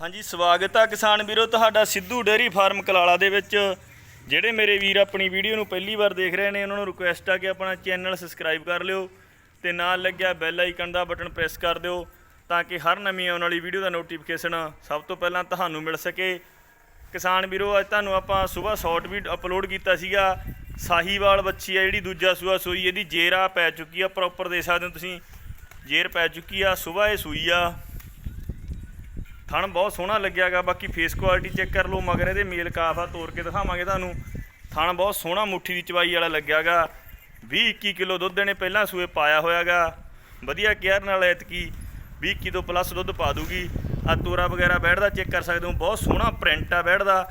ਹਾਂਜੀ, ਸਵਾਗਤ ਆ ਕਿਸਾਨ ਵੀਰੋ, ਤੁਹਾਡਾ ਸਿੱਧੂ ਡੇਅਰੀ ਫਾਰਮ ਕਲਾਲਾ ਦੇ ਵਿੱਚ। ਜਿਹੜੇ ਮੇਰੇ ਵੀਰ ਆਪਣੀ ਵੀਡੀਓ ਨੂੰ ਪਹਿਲੀ ਵਾਰ ਦੇਖ ਰਹੇ ਨੇ, ਉਹਨਾਂ ਨੂੰ ਰਿਕੁਐਸਟ ਆ ਕਿ ਆਪਣਾ ਚੈਨਲ ਸਬਸਕ੍ਰਾਈਬ ਕਰ ਲਿਓ ਤੇ ਨਾਲ ਲੱਗਿਆ ਬੈਲ ਆਈਕਨ ਦਾ ਬਟਨ ਪ੍ਰੈਸ ਕਰ ਦਿਓ ਤਾਂ ਕਿ ਹਰ ਨਵੀਂ ਆਉਣ ਵਾਲੀ ਵੀਡੀਓ ਦਾ ਨੋਟੀਫਿਕੇਸ਼ਨ ਸਭ ਤੋਂ ਪਹਿਲਾਂ ਤੁਹਾਨੂੰ ਮਿਲ ਸਕੇ। ਕਿਸਾਨ ਵੀਰੋ, ਅੱਜ ਤੁਹਾਨੂੰ ਆਪਾਂ ਸਵੇਰ ਸ਼ਾਰਟ ਵੀ ਅਪਲੋਡ ਕੀਤਾ ਸੀਗਾ। ਸਾਹੀਵਾਲ ਬੱਚੀ ਆ ਜਿਹੜੀ, ਦੂਜਾ ਸੂਆ ਸੂਈ, ਇਹਦੀ ਜੇਰਾ ਪੈ ਚੁੱਕੀ ਆ ਪ੍ਰੋਪਰ ਦੇ ਸਕਦੇ ਹੋ ਤੁਸੀਂ। ਜੇਰ ਪੈ ਚੁੱਕੀ ਆ, ਸਵੇਰ ਇਹ ਸੂਈ ਆ। ਥਣ ਬਹੁਤ ਸੋਹਣਾ ਲੱਗਿਆਗਾ, ਬਾਕੀ ਫੇਸ ਕੁਆਲਿਟੀ ਚੈੱਕ ਕਰ ਲਓ, ਮਗਰ ਇਹਦੇ ਮੇਲ ਕਾਫ ਆ, ਤੋੜ ਕੇ ਦਿਖਾਵਾਂਗੇ ਤੁਹਾਨੂੰ। ਥਣ ਬਹੁਤ ਸੋਹਣਾ ਮੁੱਠੀ ਦੀ ਚਵਾਈ ਵਾਲਾ ਲੱਗਿਆਗਾ। 20 21 ਕਿਲੋ ਦੁੱਧ ਇਹਨੇ ਪਹਿਲਾਂ ਸੂਏ ਪਾਇਆ ਹੋਇਆਗਾ। ਵਧੀਆ ਕੇਅਰ ਨਾਲ ਐਤਕੀ 20 21 ਤੋਂ ਪਲੱਸ ਦੁੱਧ ਪਾ ਦੂਗੀ। ਆ ਤੋਰਾ ਵਗੈਰਾ ਬੈਠਦਾ ਚੈੱਕ ਕਰ ਸਕਦੇ ਹੋ, ਬਹੁਤ ਸੋਹਣਾ ਪ੍ਰਿੰਟ ਆ ਬੈਠਦਾ।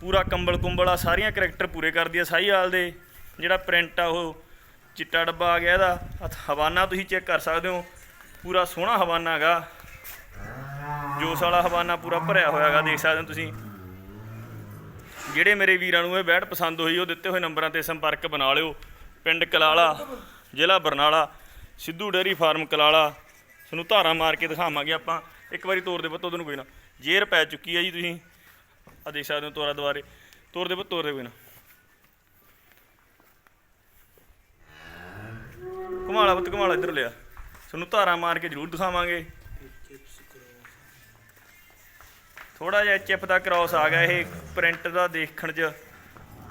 ਪੂਰਾ ਕੰਬਲ ਕੁੰਬਲ ਆ, ਸਾਰੀਆਂ ਕਰੈਕਟਰ ਪੂਰੇ ਕਰਦੀ ਆ ਸਾਈ ਹਾਲ ਦੇ। ਜਿਹੜਾ ਪ੍ਰਿੰਟ ਆ ਉਹ ਚਿੱਟਾ ਡੱਬਾ ਆ ਗਿਆ ਇਹਦਾ। ਆਹ ਹਵਾਨਾ ਤੁਸੀਂ ਚੈੱਕ ਕਰ ਸਕਦੇ ਹੋ, ਪੂਰਾ ਸੋਹਣਾ ਹਵਾਨਾ ਹੈਗਾ ਜੋਸ ਵਾਲਾ ਹਵਾਨਾ ਪੂਰਾ ਭਰਿਆ ਹੋਇਆ ਹੈਗਾ ਦੇਖ ਸਕਦੇ ਹੋ ਤੁਸੀਂ। ਜਿਹੜੇ ਮੇਰੇ ਵੀਰਾਂ ਨੂੰ ਇਹ ਬੈਠ ਪਸੰਦ ਹੋਈ, ਉਹ ਦਿੱਤੇ ਹੋਏ ਨੰਬਰਾਂ ਤੇ ਸੰਪਰਕ ਬਣਾ ਲਿਓ। ਪਿੰਡ ਕਲਾਲਾ, ਜ਼ਿਲ੍ਹਾ ਬਰਨਾਲਾ, ਸਿੱਧੂ ਡੇਅਰੀ ਫਾਰਮ ਕਲਾਲਾ। ਤੁਹਾਨੂੰ ਧਾਰਾ ਮਾਰ ਕੇ ਦਿਖਾਵਾਂਗੇ ਆਪਾਂ। ਇੱਕ ਵਾਰੀ ਤੋਰ ਦੇ ਪੁੱਤ ਉਹਨੂੰ ਕੋਈ ਨਾ। ਜੇਰ ਪੈ ਚੁੱਕੀ ਹੈ ਜੀ ਤੁਸੀਂ। ਆ ਦੇਖ ਸਕਦੇ ਹੋ ਤੋਰਾ ਦੁਆਰੇ। ਤੋਰ ਦੇ ਪੁੱਤ, ਤੋਰ ਦੇ ਕੋਈ ਨਾ। ਘੁਮਾਲਾ ਪੁੱਤ, ਘੁਮਾਲਾ ਇੱਧਰ ਲਿਆ। ਤੁਹਾਨੂੰ ਧਾਰਾ ਮਾਰ ਕੇ ਜ਼ਰੂਰ ਦਿਖਾਵਾਂਗੇ। ਥੋੜਾ ਜਿਹਾ ਚਿਪ ਦਾ ਕ੍ਰਾਸ ਆ ਗਿਆ ਇਹ ਪ੍ਰਿੰਟ ਦਾ ਦੇਖਣ 'ਚ।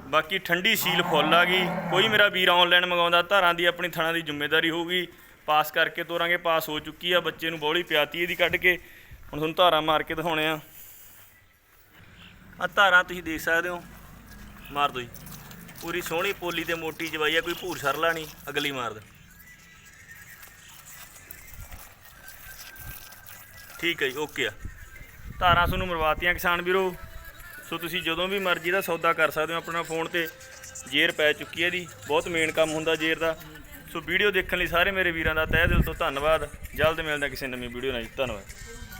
ਬਾਕੀ ਠੰਡੀ ਸੀਲ ਫੁੱਲ ਆ ਗਈ। ਕੋਈ ਮੇਰਾ ਵੀਰ ਆਨਲਾਈਨ ਮੰਗਾਉਂਦਾ, ਧਾਰਾਂ ਦੀ ਆਪਣੀ ਥਣਾ ਦੀ ਜ਼ਿੰਮੇਵਾਰੀ ਹੋਊਗੀ। ਪਾਸ ਕਰਕੇ ਤੋਰਾਂਗੇ, ਪਾਸ ਹੋ ਚੁੱਕੀ ਆ। ਬੱਚੇ ਨੂੰ ਬੋਲੀ ਪਿਆਤੀ ਇਹਦੀ ਕੱਢ ਕੇ। ਹੁਣ ਤੁਹਾਨੂੰ ਧਾਰਾਂ ਮਾਰ ਕੇ ਦਿਖਾਉਣੇ ਆ। ਆ ਧਾਰਾਂ ਤੁਸੀਂ ਦੇਖ ਸਕਦੇ ਹੋ। ਮਾਰ ਦੋ ਜੀ। ਪੂਰੀ ਸੋਹਣੀ ਪੋਲੀ ਤੇ ਮੋਟੀ ਜਵਾਈ ਆ, ਕੋਈ ਭੂਰ ਸਰਲਾ ਨਹੀਂ। ਅਗਲੀ ਮਾਰ ਦੇ। ਠੀਕ ਹੈ ਜੀ ਓਕੇ ਆ। ਧਾਰਾਂ ਤੁਹਾਨੂੰ ਮਰਵਾਤੀਆਂ ਕਿਸਾਨ ਵੀਰੋ। ਸੋ ਤੁਸੀਂ ਜਦੋਂ ਵੀ ਮਰਜ਼ੀ ਦਾ ਸੌਦਾ ਕਰ ਸਕਦੇ ਹੋ ਆਪਣਾ ਫੋਨ ਤੇ, ਜੇਰ ਪੈ ਚੁੱਕੀ ਹੈ ਦੀ ਬਹੁਤ ਮੇਨ ਕੰਮ ਹੁੰਦਾ ਜੇਰ ਦਾ। ਸੋ ਵੀਡੀਓ ਦੇਖਣ ਲਈ ਸਾਰੇ ਮੇਰੇ ਵੀਰਾਂ ਦਾ ਤਹਿ ਦਿਲ ਤੋਂ ਧੰਨਵਾਦ। ਜਲਦ ਮਿਲਦਾ ਕਿਸੇ ਨਵੀਂ ਵੀਡੀਓ ਨਾਲ ਜੀ। ਧੰਨਵਾਦ।